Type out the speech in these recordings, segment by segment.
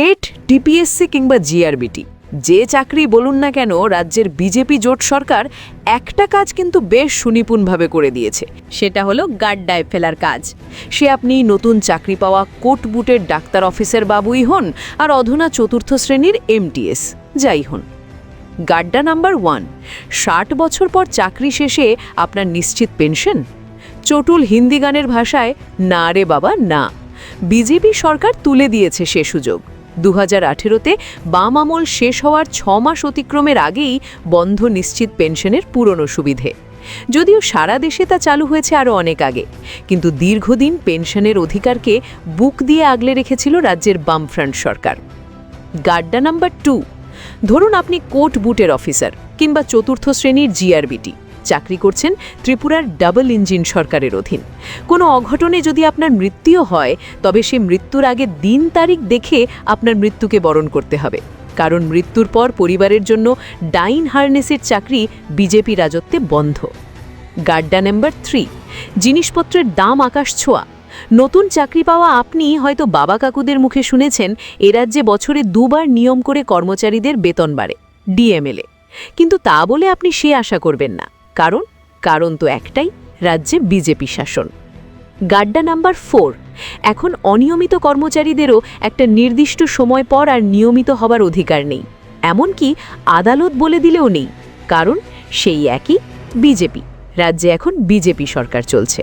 TET DPSC কিংবা GRBT. যে চাকরি বলুন না কেন, রাজ্যের বিজেপি জোট সরকার একটা কাজ কিন্তু বেশ সুনিপুণভাবে করে দিয়েছে। সেটা হলো গাড্ডায় ফেলার কাজ। সে আপনি নতুন চাকরি পাওয়া কোট বুটের ডাক্তার অফিসের বাবুই হন আর অধুনা চতুর্থ শ্রেণির এমটিএস। যাই হন। গাড্ডা নাম্বার ওয়ান। ষাট বছর পর চাকরি শেষে আপনার নিশ্চিত পেনশন? চটুল হিন্দি গানের ভাষায়, না রে বাবা, না। বিজেপি সরকার তুলে দিয়েছে সে সুযোগ। দু হাজার আঠেরোতে বাম আমল শেষ হওয়ার ছ মাস অতিক্রমের আগেই বন্ধ নিশ্চিত পেনশনের পুরনো সুবিধে। যদিও সারা দেশে তা চালু হয়েছে আরও অনেক আগে, কিন্তু দীর্ঘদিন পেনশনের অধিকারকে বুক দিয়ে আগলে রেখেছিল রাজ্যের বামফ্রন্ট সরকার। গাড্ডা নাম্বার টু, ধরুন আপনি কোট বুটের অফিসার কিংবা চতুর্থ শ্রেণির জিআরবিটি। চাকরি করছেন ত্রিপুরার ডাবল ইঞ্জিন সরকারের অধীন। কোনো অঘটনে যদি আপনার মৃত্যুও হয়, তবে সে মৃত্যুর আগে দিন তারিখ দেখে আপনার মৃত্যুকে বরণ করতে হবে। কারণ মৃত্যুর পর পরিবারের জন্য ডাইন হার্নেসের চাকরি বিজেপি রাজত্বে বন্ধ। গাড্ডা নাম্বার থ্রি, জিনিসপত্রের দাম আকাশ ছোঁয়া। নতুন চাকরি পাওয়া আপনি হয়তো বাবা কাকুদের মুখে শুনেছেন, এ রাজ্যে বছরে দুবার নিয়ম করে কর্মচারীদের বেতন বাড়ে ডিএমএলএ কিন্তু তা বলে আপনি সে আশা করবেন না। কারণ কারণ তো একটাই, রাজ্যে বিজেপি শাসন। গাড্ডা নাম্বার ফোর, এখন অনিয়মিত কর্মচারীদেরও একটা নির্দিষ্ট সময় পর আর নিয়মিত হবার অধিকার নেই। এমনকি আদালত বলে দিলেও নেই, কারণ সেই একই বিজেপি, রাজ্যে এখন বিজেপি সরকার চলছে।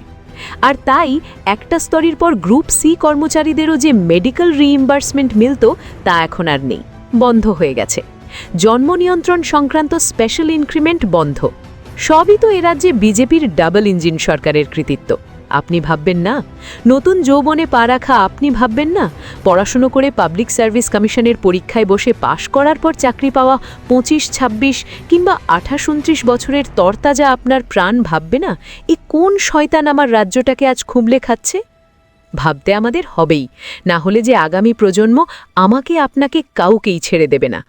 আর তাই একটা স্তরের পর গ্রুপ সি কর্মচারীদেরও যে মেডিকেল রিইম্বার্সমেন্ট মিলত, তা এখন আর নেই, বন্ধ হয়ে গেছে। জন্ম নিয়ন্ত্রণ সংক্রান্ত স্পেশাল ইনক্রিমেন্ট বন্ধ। সবই তো এ রাজ্যে বিজেপির ডাবল ইঞ্জিন সরকারের কৃতিত্ব। আপনি ভাববেন না? নতুন যৌবনে পা রাখা আপনি ভাববেন না? পড়াশুনো করে পাবলিক সার্ভিস কমিশনের পরীক্ষায় বসে পাশ করার পর চাকরি পাওয়া পঁচিশ, ছাব্বিশ কিংবা আঠাশ, উনত্রিশ বছরের তরতাজা আপনার প্রাণ ভাববে না? এ কোন শয়তান আমার রাজ্যটাকে আজ খুঁবলে খাচ্ছে? ভাবতে আমাদের হবেই। না হলে যে আগামী প্রজন্ম আমাকে আপনাকে কাউকেই ছেড়ে দেবে না।